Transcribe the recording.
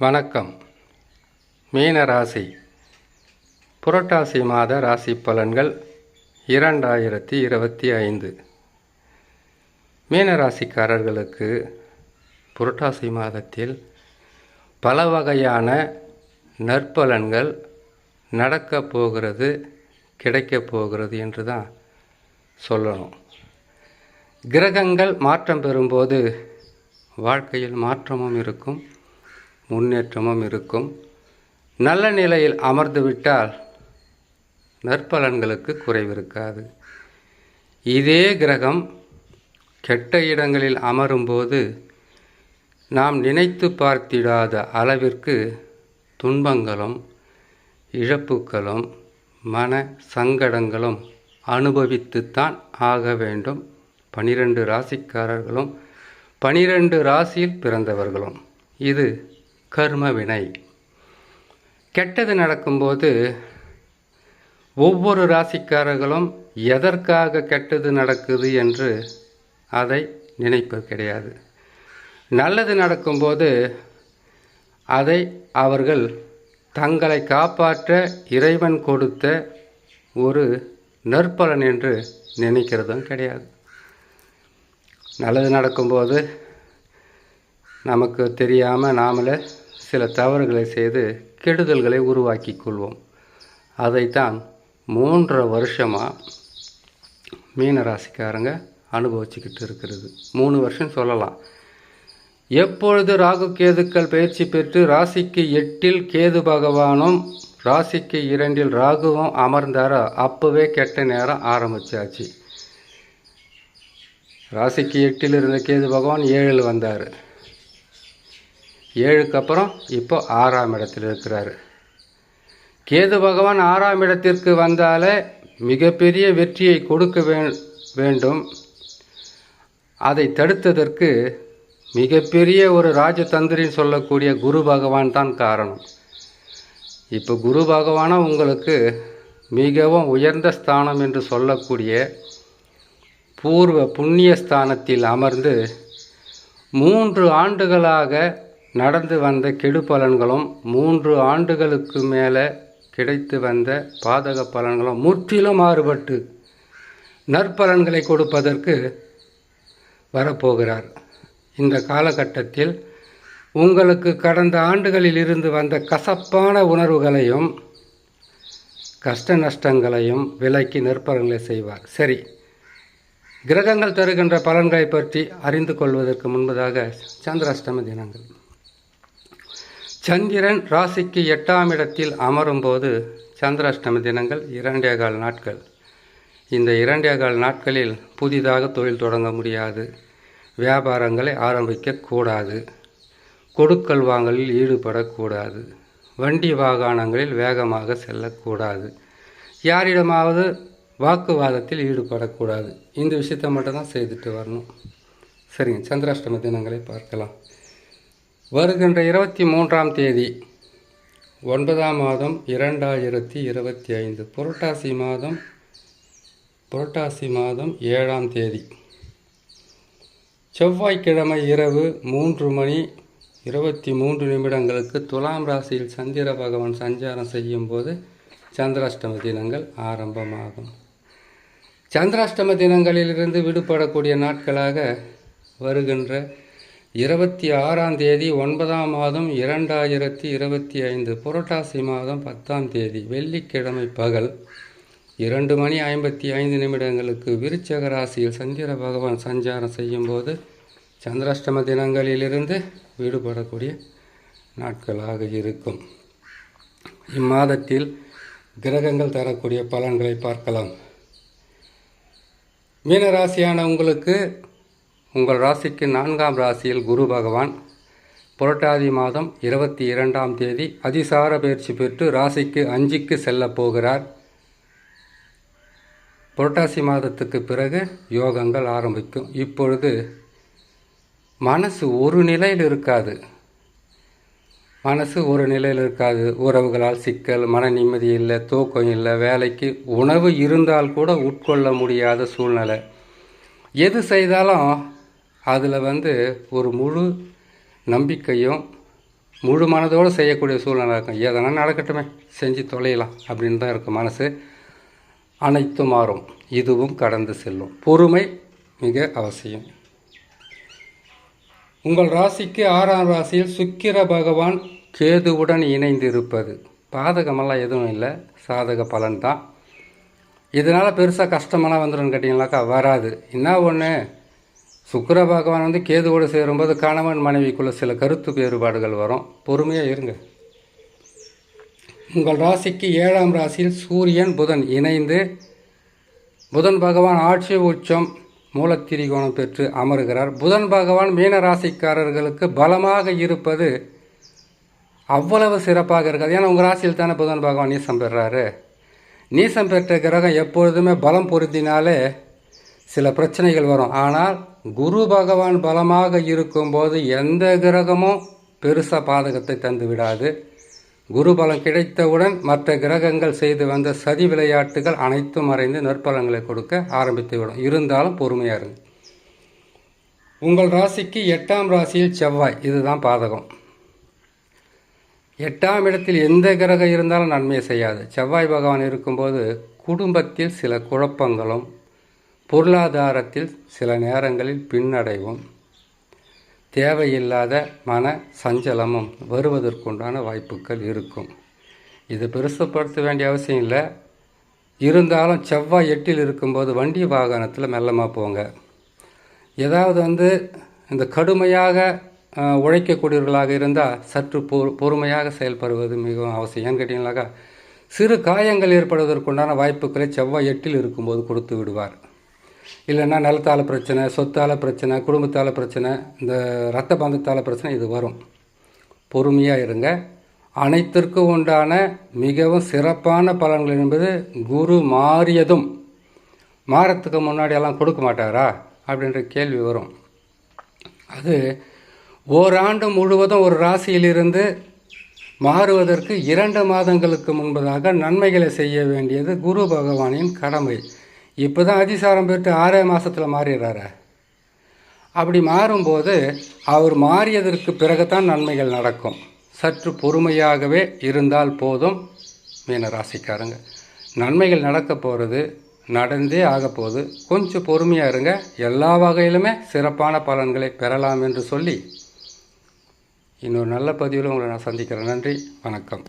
வணக்கம். மீன ராசி. புரட்டாசி மாத ராசி பலன்கள் இரண்டாயிரத்தி இருபத்தி ஐந்து. மீன ராசிக்காரர்களுக்கு புரட்டாசி மாதத்தில் பல வகையான நற்பலன்கள் நடக்கப் போகிறது கிடைக்கப் போகிறது என்று தான் சொல்லணும். கிரகங்கள் மாற்றம் பெறும்போது வாழ்க்கையில் மாற்றமும் இருக்கும். முன்னேற்றமும் இருக்கும். நல்ல நிலையில் அமர்ந்துவிட்டால் நற்பலன்களுக்கு குறைவிருக்காது. இதே கிரகம் கெட்ட இடங்களில் அமரும்போது நாம் நினைத்து பார்த்திடாத அளவிற்கு துன்பங்களும் இழப்புகளும் மன சங்கடங்களும் அனுபவித்துத்தான் ஆக வேண்டும். பனிரெண்டு ராசிக்காரர்களும் பனிரெண்டு ராசியில் பிறந்தவர்களும். இது கர்ம வினை கெட்டது நடக்கும்போது ஒவ்வொரு ராசிக்காரர்களும் எதற்காக கெட்டது நடக்குது என்று அதை நினைப்பது கிடையாது. நல்லது நடக்கும்போது அதை அவர்கள் தங்களை காப்பாற்ற இறைவன் கொடுத்த ஒரு நற்பலன் என்று நினைக்கிறதும் கிடையாது. நல்லது நடக்கும்போது நமக்கு தெரியாமல் நாமளே சில தவறுகளை செய்து கெடுதல்களை உருவாக்கி கொள்வோம். அதைத்தான் மூன்றரை வருஷமாக மீன ராசிக்காரங்க அனுபவிச்சுக்கிட்டு இருக்கிறது. மூணு வருஷம் சொல்லலாம். எப்பொழுது ராகு கேதுக்கள் பயிற்சி பெற்று ராசிக்கு எட்டில் கேது பகவானும் ராசிக்கு இரண்டில் ராகுவும் அமர்ந்தாரோ அப்போவே கெட்ட நேரம் ஆரம்பிச்சாச்சு. ராசிக்கு எட்டில் இருந்த கேது பகவான் ஏழில் வந்தார். ஏழுக்கு அப்புறம் இப்போ ஆறாம் இடத்தில் இருக்கிறாரு. கேது பகவான் ஆறாம் இடத்திற்கு வந்தாலே மிகப்பெரிய வெற்றியை கொடுக்க வே வேண்டும். அதை தடுத்ததற்கு மிகப்பெரிய ஒரு ராஜதந்திரின்னு சொல்லக்கூடிய குரு பகவான் தான் காரணம். இப்போ குரு பகவானும் உங்களுக்கு மிகவும் உயர்ந்த ஸ்தானம் என்று சொல்லக்கூடிய பூர்வ புண்ணிய ஸ்தானத்தில் அமர்ந்து மூன்று ஆண்டுகளாக நடந்து வந்த கெடு பலன்களும் மூன்று ஆண்டுகளுக்கு மேலே கிடைத்து வந்த பாதக பலன்களும் முற்றிலும் மாறுபட்டு நற்பலன்களை கொடுப்பதற்கு வரப்போகிறார். இந்த காலகட்டத்தில் உங்களுக்கு கடந்த ஆண்டுகளில் இருந்து வந்த கசப்பான உணர்வுகளையும் கஷ்ட நஷ்டங்களையும் விலக்கி நற்பலன்களை செய்வார். சரி கிரகங்கள் தருகின்ற பலன்களை பற்றி அறிந்து கொள்வதற்கு முன்பதாக சந்திராஷ்டம தினங்கள். சந்திரன் ராசிக்கு எட்டாம் இடத்தில் அமரும்போது சந்திராஷ்டம தினங்கள் இரண்டே கால் நாட்கள். இந்த இரண்டே கால் நாட்களில் புதிதாக தொழில் தொடங்க முடியாது. வியாபாரங்களை ஆரம்பிக்கக்கூடாது கொடுக்கல் வாங்கலில் ஈடுபடக்கூடாது வண்டி வாகனங்களில் வேகமாக செல்லக்கூடாது யாரிடமாவது வாக்குவாதத்தில் ஈடுபடக்கூடாது இந்த விஷயத்தை மட்டும்தான் செய்துட்டு வரணும். சரிங்க சந்திராஷ்டம தினங்களை பார்க்கலாம். வருகின்ற இருபத்தி மூன்றாம் தேதி ஒன்பதாம் மாதம் இரண்டாயிரத்தி இருபத்தி ஐந்து புரட்டாசி மாதம் புரட்டாசி மாதம் ஏழாம் தேதி. செவ்வாய்க்கிழமை இரவு மூன்று மணி இருபத்தி மூன்று நிமிடங்களுக்கு துலாம் ராசியில் சந்திர பகவான் சஞ்சாரம் செய்யும் போது சந்திராஷ்டம தினங்கள் ஆரம்பமாகும். சந்திராஷ்டம தினங்களிலிருந்து விடுபடக்கூடிய நாட்களாக வருகின்ற இருபத்தி ஆறாம் தேதி ஒன்பதாம் மாதம் இரண்டாயிரத்தி இருபத்தி ஐந்து புரட்டாசி மாதம் பத்தாம் தேதி வெள்ளிக்கிழமை பகல் இரண்டு மணி ஐம்பத்தி ஐந்து நிமிடங்களுக்கு விருச்சக ராசியில் சந்திர பகவான் சஞ்சாரம் செய்யும்போது சந்திராஷ்டம தினங்களிலிருந்து விடுபடக்கூடிய நாட்களாக இருக்கும். இம்மாதத்தில் கிரகங்கள் தரக்கூடிய பலன்களை பார்க்கலாம். மீனராசியான உங்களுக்கு உங்கள் ராசிக்கு நான்காம் ராசியில் குரு பகவான். புரட்டாதி மாதம் இருபத்தி இரண்டாம் தேதி அதிசார பயிற்சி பெற்று ராசிக்கு அஞ்சுக்கு செல்லப் போகிறார். புரட்டாசி மாதத்துக்கு பிறகு யோகங்கள் ஆரம்பிக்கும். இப்பொழுது மனசு ஒரு நிலையில் இருக்காது. மனசு ஒரு நிலையில் இருக்காது. உறவுகளால் சிக்கல் மன நிம்மதி இல்லை தூக்கம் இல்லை வேலைக்கு உணவு இருந்தால் கூட உட்கொள்ள முடியாத சூழ்நிலை. எது செய்தாலும் அதில் வந்து ஒரு முழு நம்பிக்கையும் முழு மனதோடு செய்யக்கூடிய சூழ்நிலை இருக்கும். எதனா நடக்கட்டுமே செஞ்சு தொலையலாம் அப்படின்னு தான் இருக்கும் மனசு. அனைத்து மாறும். இதுவும் கடந்து செல்லும். பொறுமை மிக அவசியம். உங்கள் ராசிக்கு ஆறாம் ராசியில் சுக்கிர பகவான் கேதுவுடன் இணைந்து இருப்பது பாதகமெல்லாம் எதுவும் இல்லை. சாதக பலன் தான் இதனால் பெருசாக கஷ்டமெல்லாம் வந்துடும் கேட்டிங்கனாக்கா வராது. என்ன ஒன்று சுக்கர பகவான் வந்து கேதுவோடு சேரும்போது கணவன் மனைவிக்குள்ளே சில கருத்து வேறுபாடுகள் வரும். பொறுமையாக இருங்க. உங்கள் ராசிக்கு ஏழாம் ராசியில் சூரியன் புதன் இணைந்து புதன் பகவான் ஆட்சி உச்சம் மூலத்திரிகோணம் பெற்று அமருகிறார். புதன் பகவான் மீன ராசிக்காரர்களுக்கு பலமாக இருப்பது அவ்வளவு சிறப்பாக இருக்காது. ஏன்னா உங்கள் ராசியில் தானே புதன் பகவான் நீசம் பெறுறாரு நீசம் பெற்ற கிரகம் எப்பொழுதுமே பலம் பொருந்தினாலே சில பிரச்சனைகள் வரும். ஆனால் குரு பகவான் பலமாக இருக்கும்போது எந்த கிரகமும் பெருசாக பாதகத்தை தந்து விடாது. குரு பலம் கிடைத்தவுடன் மற்ற கிரகங்கள் செய்து வந்த சதி விளையாட்டுகள் அனைத்தும் மறைந்து நற்பலங்களை கொடுக்க ஆரம்பித்து விடும். இருந்தாலும் பொறுமையாக இருங்க. உங்கள் ராசிக்கு எட்டாம் ராசியில் செவ்வாய். இதுதான் பாதகம். எட்டாம் இடத்தில் எந்த கிரகம் இருந்தாலும் நன்மையை செய்யாது. செவ்வாய் பகவான் இருக்கும்போது குடும்பத்தில் சில குழப்பங்களும் பொருளாதாரத்தில் சில நேரங்களில் பின்னடைவும் தேவையில்லாத மன சஞ்சலமும் வருவதற்குண்டான வாய்ப்புகள் இருக்கும். இது பெருசுப்படுத்த வேண்டிய அவசியம் இல்லை. இருந்தாலும் செவ்வாய் எட்டில் இருக்கும்போது வண்டி வாகனத்தில் மெல்லமாக போங்க. ஏதாவது வந்து இந்த கடுமையாக உழைக்கக்கூடியவர்களாக இருந்தால் சற்று பொறு பொறுமையாக செயல்படுவது மிகவும் அவசியம். ஏன்னு கேட்டிங்கனாக்கா சிறு காயங்கள் ஏற்படுவதற்குண்டான வாய்ப்புகளை செவ்வாய் எட்டில் இருக்கும்போது கொடுத்து விடுவார். இல்லைன்னா நிலத்தால் பிரச்சனை சொத்தால் பிரச்சனை குடும்பத்தால் பிரச்சனை இந்த ரத்த பந்தத்தால் பிரச்சனை இது வரும். பொறுமையாக இருங்க. அனைத்திற்கும் உண்டான மிகவும் சிறப்பான பலன்கள் என்பது குரு மாறியதும் மாறத்துக்கு முன்னாடியெல்லாம் கொடுக்க மாட்டாரா? அப்படின்ற கேள்வி வரும். அது ஓராண்டு முழுவதும் ஒரு ராசியிலிருந்து மாறுவதற்கு இரண்டு மாதங்களுக்கு முன்பதாக நன்மைகளை செய்ய வேண்டியது குரு பகவானின் கடமை. இப்போ தான் அதிசாரம் பெற்று ஆறே மாதத்தில் மாறிடுறாரு. அப்படி மாறும்போது அவர் மாறியதற்கு பிறகுதான் நன்மைகள் நடக்கும். சற்று பொறுமையாகவே இருந்தால் போதும் மீன ராசிக்காரங்க. நன்மைகள் நடக்க போகிறது நடந்தே ஆக போகுது. கொஞ்சம் பொறுமையாக இருங்க. எல்லா வகையிலுமே சிறப்பான பலன்களை பெறலாம் என்று சொல்லி இன்னொரு நல்ல பதிவில் உங்களை நான் சந்திக்கிறேன். நன்றி. வணக்கம்.